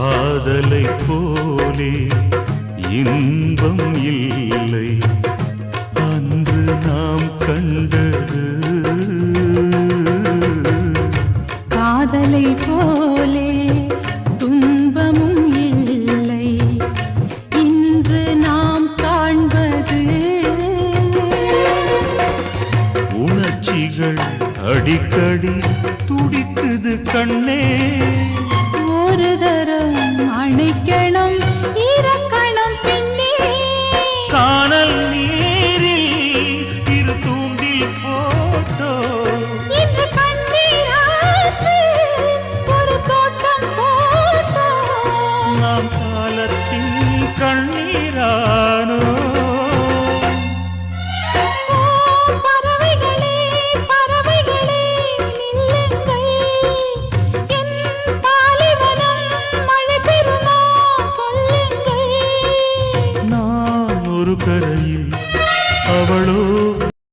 காதலை போலே இன்பம் இல்லை. அன்று நாம் கண்டது காதலை போலே துன்பமும் இல்லை. இன்று நாம் காண்பது உணர்ச்சிகள் அடிக்கடி துடிக்குது கண்ணே. சொல்லுங்கள். நான் ஒரு கரையில் அவளோ